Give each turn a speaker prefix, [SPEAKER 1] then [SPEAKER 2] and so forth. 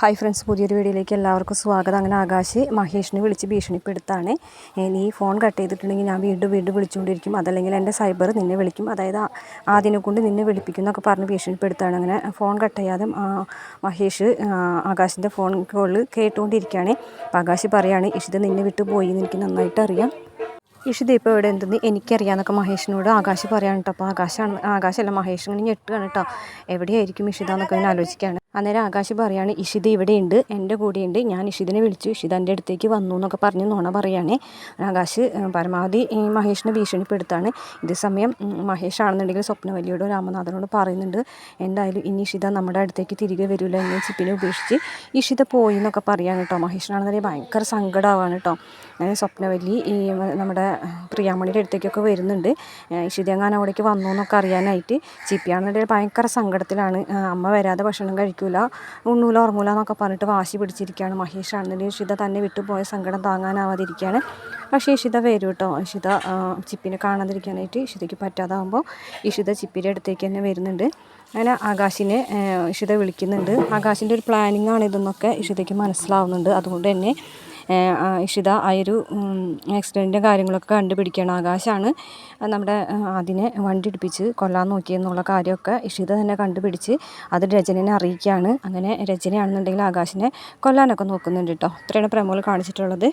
[SPEAKER 1] Hi friends പുതിയൊരു വീഡിയോയിലേക്ക് എല്ലാവർക്കും സ്വാഗതം. അങ്ങനെ ആകാശ് മഹേഷിനെ വിളിച്ച് ഭീഷണിപ്പെടുത്താണ്. നീ ഫോൺ കട്ട് ചെയ്തിട്ടുണ്ടെങ്കിൽ ഞാൻ വീണ്ടും വീണ്ടും വിളിച്ചുകൊണ്ടിരിക്കും. അതല്ലെങ്കിൽ എന്റെ സൈബർ നിന്നെ വിളിക്കും. അതായത് ആദ്യം കൊണ്ട് നിന്നെ വിളിപ്പിക്കും എന്നൊക്കെ പറഞ്ഞ് ഭീഷണിപ്പെടുത്താണ്. അങ്ങനെ ഫോൺ കട്ട് ചെയ്യാതെ മഹേഷ് ആകാശിന്റെ ഫോൺ കോളിൽ കേട്ടുകൊണ്ടിരിക്കുകയാണ്. അപ്പോൾ ആകാശ് പറയാണ് ഇഷിത നിന്നെ വിട്ടു പോയി എന്ന് എനിക്ക് നന്നായിട്ട് അറിയാം. ഇഷിത ഇപ്പോൾ ഇവിടെ എന്തെന്ന് എനിക്കറിയാമെന്നൊക്കെ മഹേഷിനോട് ആകാശ് പറയാൻ കേട്ടോ. അപ്പോൾ ആകാശാണ് ആകാശല്ല മഹേഷ് ഇങ്ങനെ ഞെട്ടുകയാണ് കേട്ടോ. എവിടെയായിരിക്കും ഇഷിത എന്നൊക്കെ ഞാൻ ആലോചിക്കുകയാണ്. അന്നേരം ആകാശ് പറയാണ് ഇഷിത ഇവിടെയുണ്ട് എന്റെ കൂടെയുണ്ട്. ഞാൻ ഇഷിതിനെ വിളിച്ചു. ഇഷിത എന്റെ അടുത്തേക്ക് വന്നു എന്നൊക്കെ പറഞ്ഞ് നുണ പറയുകയാണ് ആകാശ് പരമാവധി ഈ മഹേഷിനെ ഭീഷണിപ്പെടുത്താണ്. ഇതേ സമയം ഉം, മഹേഷ് ആണെന്നുണ്ടെങ്കിൽ സ്വപ്നവല്ലിയോട് രാമനാഥനോട് പറയുന്നുണ്ട്. എന്തായാലും ഇനി ഇഷിത നമ്മുടെ അടുത്തേക്ക് തിരികെ വരില്ല എന്ന് ചിപ്പിനെ ഉപേക്ഷിച്ച് ഇഷിത പോയി എന്നൊക്കെ പറയാണ് കേട്ടോ. മഹേഷിനാണെന്നുണ്ടെങ്കിൽ ഭയങ്കര സങ്കടമാവാണ് കേട്ടോ. അങ്ങനെ സ്വപ്നവല്ലി ഈ നമ്മുടെ പ്രിയാമണിയുടെ അടുത്തേക്കൊക്കെ വരുന്നുണ്ട്. ഇഷിത ഇഷിതയെങ്ങാനും അവിടേക്ക് വന്നു എന്നൊക്കെ അറിയാനായിട്ട് ചിപ്പിയാണെന്നുണ്ടെങ്കിൽ ഭയങ്കര സങ്കടത്തിലാണ്. അമ്മ വരാതെ ഭക്ഷണം കഴിക്കൂല ഉണ്ണൂല ഉറങ്ങൂല എന്നൊക്കെ പറഞ്ഞിട്ട് വാശി പിടിച്ചിരിക്കുകയാണ്. മഹേഷ് ആണെന്നുണ്ടെങ്കിൽ ഇഷിത തന്നെ വിട്ടുപോയ സങ്കടം താങ്ങാനാവാതിരിക്കുകയാണ്. പക്ഷേ ഇഷിത വരും കേട്ടോ. ഇഷിത ചിപ്പിനെ കാണാതിരിക്കാനായിട്ട് ഇഷിതയ്ക്ക് പറ്റാതാകുമ്പോൾ ഇഷിത ചിപ്പിന്റെ അടുത്തേക്ക് തന്നെ വരുന്നുണ്ട്. അങ്ങനെ ആകാശിനെ ഇഷിത വിളിക്കുന്നുണ്ട്. ആകാശിന്റെ ഒരു പ്ലാനിങ്ങാണ് ഇതെന്നൊക്കെ ഇഷിതയ്ക്ക് മനസ്സിലാവുന്നുണ്ട്. അതുകൊണ്ട് തന്നെ ഇഷിത ആ ഒരു ആക്സിഡന്റിന്റെ കാര്യങ്ങളൊക്കെ കണ്ടുപിടിക്കുകയാണ്. ആകാശാണ് നമ്മുടെ അതിനെ വണ്ടി ഇടിപ്പിച്ച് കൊല്ലാൻ നോക്കിയെന്നുള്ള കാര്യമൊക്കെ ഇഷിത തന്നെ കണ്ടുപിടിച്ച് അത് രചനനെ അറിയിക്കുകയാണ്. അങ്ങനെ രചനയാണെന്നുണ്ടെങ്കിൽ ആകാശിനെ കൊല്ലാനൊക്കെ നോക്കുന്നുണ്ട് കേട്ടോ ഇത്രയാണ് പ്രമോൾ കാണിച്ചിട്ടുള്ളത്.